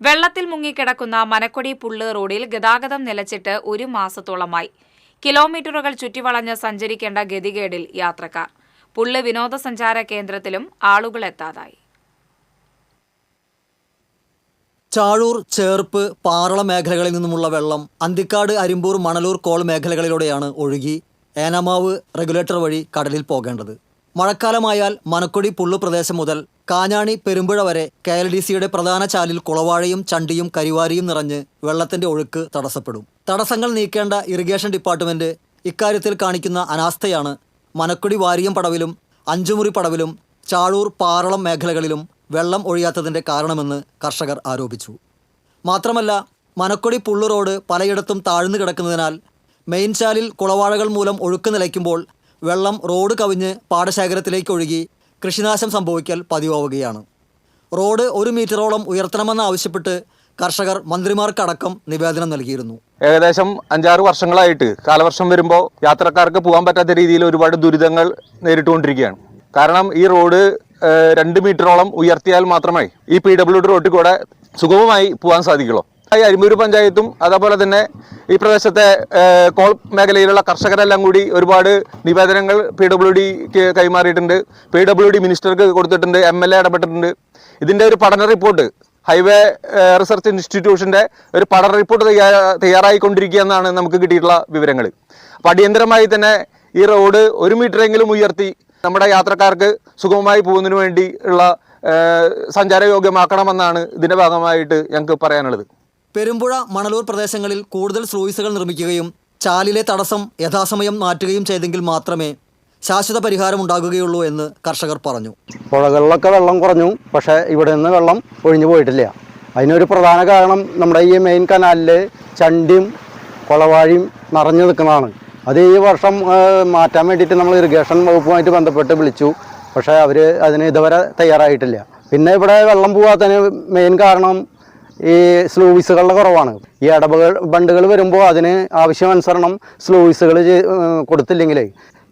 വെള്ളത്തിൽ മുങ്ങിക്കിടക്കുന്ന മനക്കൊടി പുള്ള് റോഡിൽ ഗതാഗതം നിലച്ചിട്ട് ഒരു മാസത്തോളമായി. കിലോമീറ്ററുകൾ ചുറ്റിവളഞ്ഞ് സഞ്ചരിക്കേണ്ട ഗതികേടിൽ യാത്രക്കാർ. പുള്ള് വിനോദസഞ്ചാര കേന്ദ്രത്തിലും ആളുകൾ എത്താതായി ചാഴൂർ ചേർപ്പ് പാറള മേഖലകളിൽ നിന്നുമുള്ള വെള്ളം അന്തിക്കാട് അരിമ്പൂർ മണലൂർ കോൾ മേഖലകളിലൂടെയാണ് ഒഴുകി. ഏനമാവ് റെഗുലേറ്റർ വഴി കടലിൽ പോകേണ്ടത്. മഴക്കാലമായാൽ മനക്കൊടി പുള്ളു പ്രദേശം മുതൽ കാഞ്ഞാണി പെരുമ്പുഴ വരെ കെ എൽ ഡി സിയുടെ പ്രധാന ചാലിൽ കുളവാഴയും ചണ്ടിയും കരിവാരിയും നിറഞ്ഞ് വെള്ളത്തിന്റെ ഒഴുക്ക് തടസ്സപ്പെടും. തടസ്സങ്ങൾ നീക്കേണ്ട ഇറിഗേഷൻ ഡിപ്പാർട്ട്മെന്റ് ഇക്കാര്യത്തിൽ കാണിക്കുന്ന അനാസ്ഥയാണ് മനക്കൊടി വാരിയം പടവിലും അഞ്ചുമുറി പടവിലും ചാഴൂർ പാറളം മേഖലകളിലും വെള്ളം ഒഴിയാത്തതിന്റെ കാരണമെന്ന് കർഷകർ ആരോപിച്ചു. മാത്രമല്ല മനക്കൊടി പുള്ളു റോഡ് പലയിടത്തും താഴ്ന്നു കിടക്കുന്നതിനാൽ മെയിൻ ചാലിൽ കുളവാഴകൾ മൂലം ഒഴുക്ക് നിലയ്ക്കുമ്പോൾ വെള്ളം റോഡ് കവിഞ്ഞ് പാടശേഖരത്തിലേക്ക് ഒഴുകി കൃഷിനാശം സംഭവിക്കൽ പതിവാവുകയാണ്. റോഡ് ഒരു മീറ്ററോളം ഉയർത്തണമെന്ന് ആവശ്യപ്പെട്ട് കർഷകർ മന്ത്രിമാർക്കടക്കം നിവേദനം നൽകിയിരുന്നു. ഏകദേശം അഞ്ചാറ് വർഷങ്ങളായിട്ട് കാലവർഷം വരുമ്പോൾ യാത്രക്കാർക്ക് പോകാൻ പറ്റാത്ത രീതിയിൽ ഒരുപാട് ദുരിതങ്ങൾ നേരിട്ടുകൊണ്ടിരിക്കുകയാണ്. കാരണം ഈ റോഡ് രണ്ട് മീറ്ററോളം ഉയർത്തിയാൽ മാത്രമേ ഈ പി ഡബ്ല്യു ഡി റോഡിൽ കൂടെ സുഗമമായി പോകാൻ സാധിക്കുള്ളൂ. അരിമൂര് പഞ്ചായത്തും അതേപോലെ തന്നെ ഈ പ്രദേശത്തെ കോൾ മേഖലയിലുള്ള കർഷകരെല്ലാം കൂടി ഒരുപാട് നിവേദനങ്ങൾ പി ഡബ്ല്യു ഡിക്ക് കൈമാറിയിട്ടുണ്ട്. പി ഡബ്ല്യു ഡി മിനിസ്റ്റർക്ക് കൊടുത്തിട്ടുണ്ട് എം എൽ എ ഇടപെട്ടിട്ടുണ്ട്. ഇതിന്റെ ഒരു പഠന റിപ്പോർട്ട് ഹൈവേ റിസർച്ച് ഇൻസ്റ്റിറ്റ്യൂഷന്റെ ഒരു പഠന റിപ്പോർട്ട് തയ്യാറാ തയ്യാറായിക്കൊണ്ടിരിക്കുക എന്നാണ് നമുക്ക് കിട്ടിയിട്ടുള്ള വിവരങ്ങൾ. അപ്പോൾ അടിയന്തരമായി തന്നെ ഈ റോഡ് ഒരു മീറ്ററെങ്കിലും ഉയർത്തി നമ്മുടെ യാത്രക്കാർക്ക് സുഗമമായി പോകുന്നതിന് വേണ്ടി ഉള്ള സഞ്ചാരയോഗ്യമാക്കണമെന്നാണ് ഇതിന്റെ ഭാഗമായിട്ട് ഞങ്ങൾക്ക് പറയാനുള്ളത്. പെരുമ്പുഴ മണലൂർ പ്രദേശങ്ങളിൽ കൂടുതൽ സ്ലൂയിസുകൾ നിർമ്മിക്കുകയും ചാലിലെ തടസ്സം യഥാസമയം മാറ്റുകയും ചെയ്തെങ്കിൽ മാത്രമേ ശാശ്വത പരിഹാരം ഉണ്ടാകുകയുള്ളൂ എന്ന് കർഷകർ പറഞ്ഞു. പുഴകളിലൊക്കെ വെള്ളം കുറഞ്ഞു പക്ഷേ ഇവിടെ നിന്ന് വെള്ളം ഒഴിഞ്ഞു പോയിട്ടില്ല. അതിനൊരു പ്രധാന കാരണം നമ്മുടെ ഈ മെയിൻ കനാലിൽ ചണ്ടിയും കുളവാഴിയും നിറഞ്ഞു നിൽക്കുന്നതാണ്. അത് ഈ വർഷം മാറ്റാൻ വേണ്ടിയിട്ട് നമ്മൾ ഇറിഗേഷൻ വകുപ്പുമായിട്ട് ബന്ധപ്പെട്ട് വിളിച്ചു. പക്ഷേ അവർ അതിന് ഇതുവരെ തയ്യാറായിട്ടില്ല. പിന്നെ ഇവിടെ വെള്ളം പോകാത്തതിന് മെയിൻ കാരണം ഈ സ്ലൂയിസുകളുടെ കുറവാണ്. ഈ ഇടവകൾ ബണ്ടുകൾ വരുമ്പോൾ അതിന് ആവശ്യമനുസരണം സ്ലൂയിസുകൾ കൊടുത്തില്ലെങ്കിൽ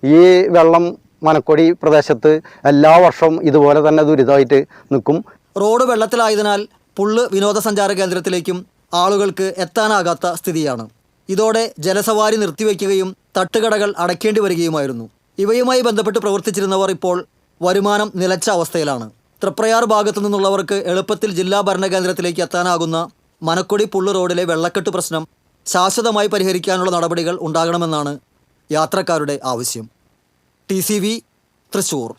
ഈ വെള്ളം മനക്കൊടി പ്രദേശത്ത് എല്ലാ വർഷവും ഇതുപോലെ തന്നെ ദുരിതമായിട്ട് നിൽക്കും. റോഡ് വെള്ളത്തിലായതിനാൽ പുള്ള് വിനോദസഞ്ചാര കേന്ദ്രത്തിലേക്കും ആളുകൾക്ക് എത്താനാകാത്ത സ്ഥിതിയാണ്. ഇതോടെ ജലസവാരി നിർത്തിവെക്കുകയും തട്ടുകടകൾ അടയ്ക്കേണ്ടി വരികയുമായിരുന്നു. ഇവയുമായി ബന്ധപ്പെട്ട് പ്രവർത്തിച്ചിരുന്നവർ ഇപ്പോൾ വരുമാനം നിലച്ച അവസ്ഥയിലാണ്. തൃപ്രയാർ ഭാഗത്തു നിന്നുള്ളവർക്ക് എളുപ്പത്തിൽ ജില്ലാ ഭരണകേന്ദ്രത്തിലേക്ക് എത്താനാകുന്ന മനക്കൊടി പുള്ളു റോഡിലെ വെള്ളക്കെട്ട് പ്രശ്നം ശാശ്വതമായി പരിഹരിക്കാനുള്ള നടപടികൾ ഉണ്ടാകണമെന്നാണ് യാത്രക്കാരുടെ ആവശ്യം. ടി തൃശൂർ.